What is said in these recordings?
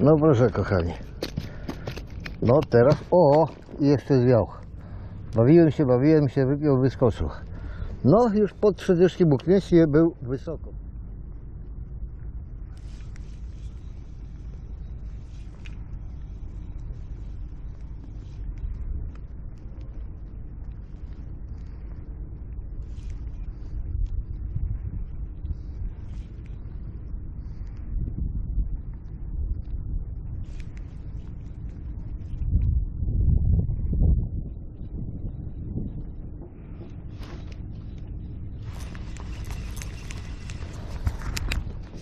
No proszę kochani. No teraz, o, i jeszcze zwiał. Bawiłem się, bawiłem się, wypiął, wyskoczył. No już pod 30 mógł mieć i był wysoko.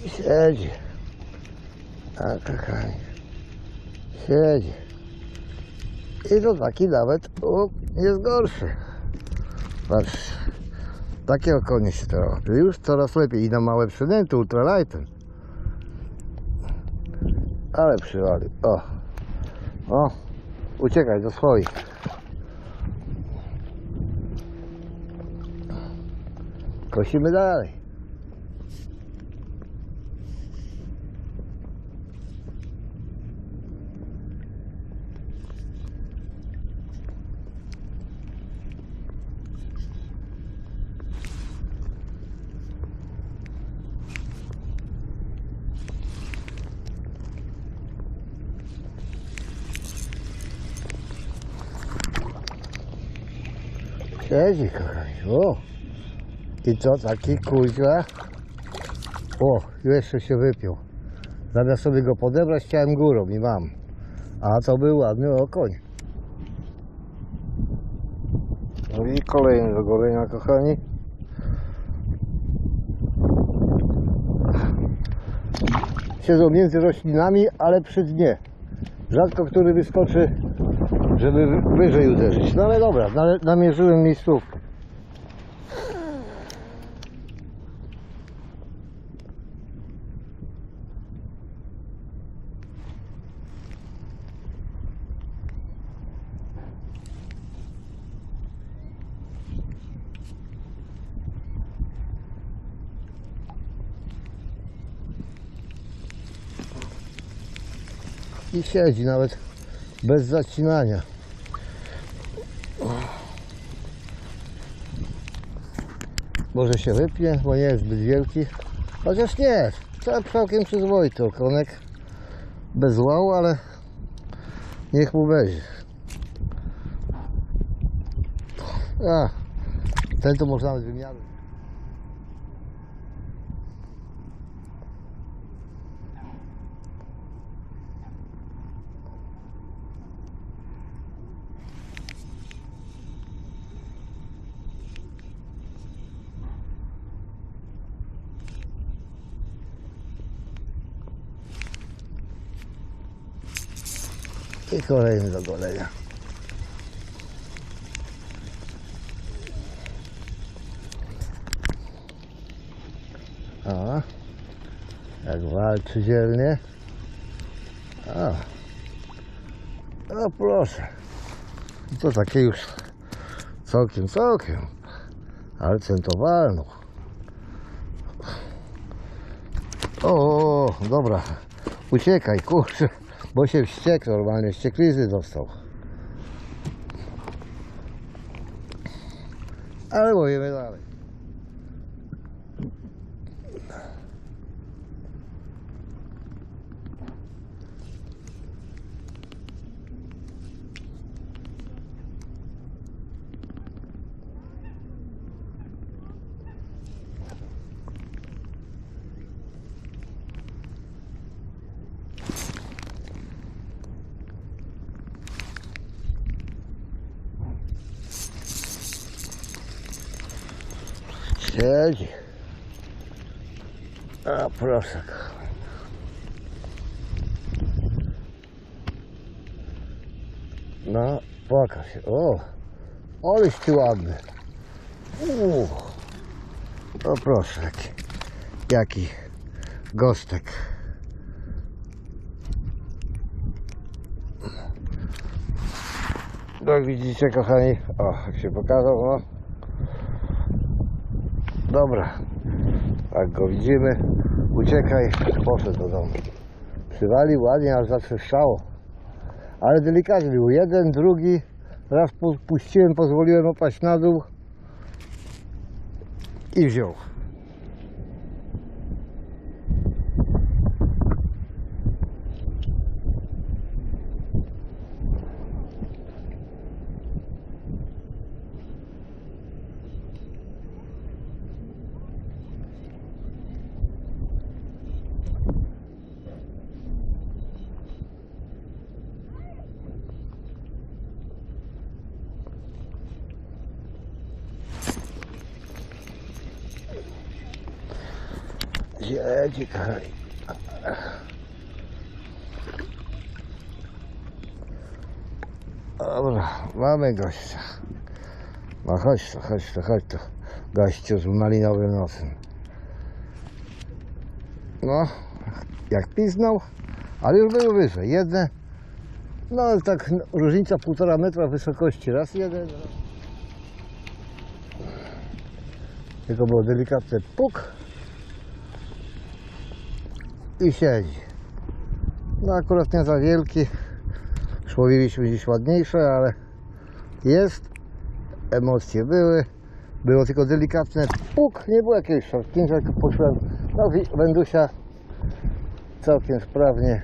Siedzi. A kochani. Siedzi. I to taki nawet o, jest gorszy. Patrz. Takie okonie się to robi. Już coraz lepiej. I na małe przynęty ultralightem. Ale przywali. O. O. Uciekaj do swoich. Kosimy dalej. Siedzi kochani, o. I co taki kuźwa? O, jeszcze się wypiął. Zamiast sobie go podebrać, chciałem górą i mam. A to był ładny okoń. No i kolejny do golenia, kochani. Siedzą między roślinami, ale przy dnie. Rzadko który wyskoczy, żeby wy- wyżej uderzyć. No ale dobra, namierzyłem miejscówkę. I siedzi nawet bez zacinania. Może się wypnie, bo nie jest zbyt wielki. Chociaż nie, całkiem przyzwoity okonek. Bez łał, ale niech mu będzie. A, ten to można nawet. I kolejny do golenia. O, jak walczy dzielnie. O, o proszę. To takie już całkiem, całkiem. Ale o, dobra. Uciekaj, kurczę. Bo się wściekł normalnie, wścieklizny dostał. Ale mówimy dalej. Siedzi. A proszę. No, pokaż się. O, aleś ty ładny. Uuu. O proszę, jaki, jaki gostek. Jak widzicie, kochani, o, jak się pokazał, no. Dobra, tak go widzimy. Uciekaj, poszedł do domu. Przywalił ładnie, aż zatrzeszczało. Ale delikatnie był. Jeden, drugi. Raz pu- puściłem, pozwoliłem opaść na dół. I wziął. Siedzi, kochani. Dobra, mamy gościa. No chodź tu, chodź tu, chodź tu. Gościu z malinowym nosem. No, jak piznął, ale już był wyżej. Jedne, no ale tak różnica półtora metra wysokości. Raz jeden. Tylko było delikatny puk i siedzi. No akurat nie za wielki. Szłowiliśmy dziś ładniejsze, ale jest. Emocje były. Było tylko delikatne puk, nie było jakiegoś szarpnięcia, tylko poszłem no wędusia całkiem sprawnie.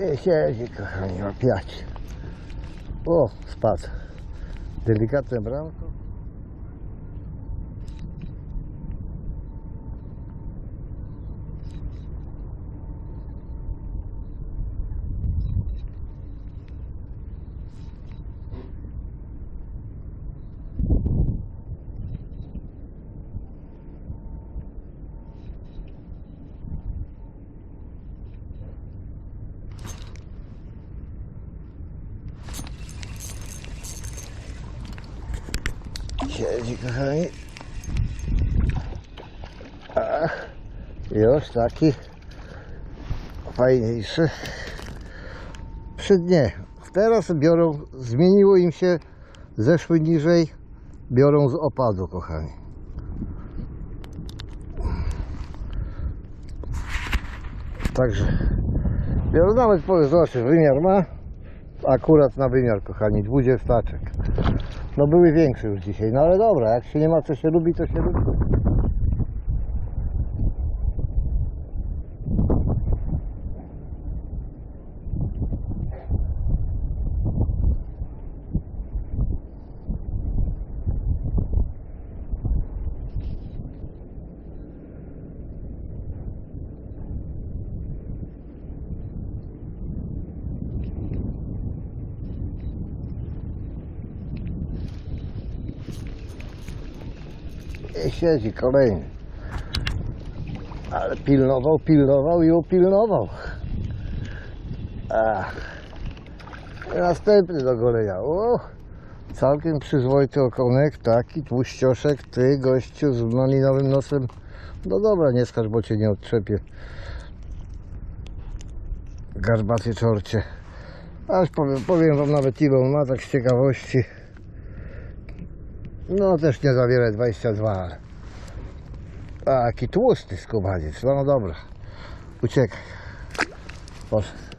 I siedzi kochani, ma piać. O, spadł. Delikatne bramko. Siedzi kochani. Ach, już taki fajniejszy. Przy dnie. Teraz biorą, zmieniło im się, zeszły niżej, biorą z opadu kochani. Także biorą nawet zobaczcie, wymiar ma akurat na wymiar kochani, dwudziestaczek. No były większe już dzisiaj, no ale dobra, jak się nie ma co się lubi, to się lubi. I siedzi kolejny. Ale pilnował, pilnował i upilnował. Ach. I następny do golenia. O, całkiem przyzwoity okonek, taki tłuścioszek, ty gościu z malinowym nosem. No dobra, nie skacz, bo cię nie odczepię. Garbaty czorcie. Aż powiem, powiem wam nawet ile on ma, tak z ciekawości. No też nie za wiele, 22, ale... A, jaki tłusty skubaniec, no dobra. Uciekaj. Poszedł.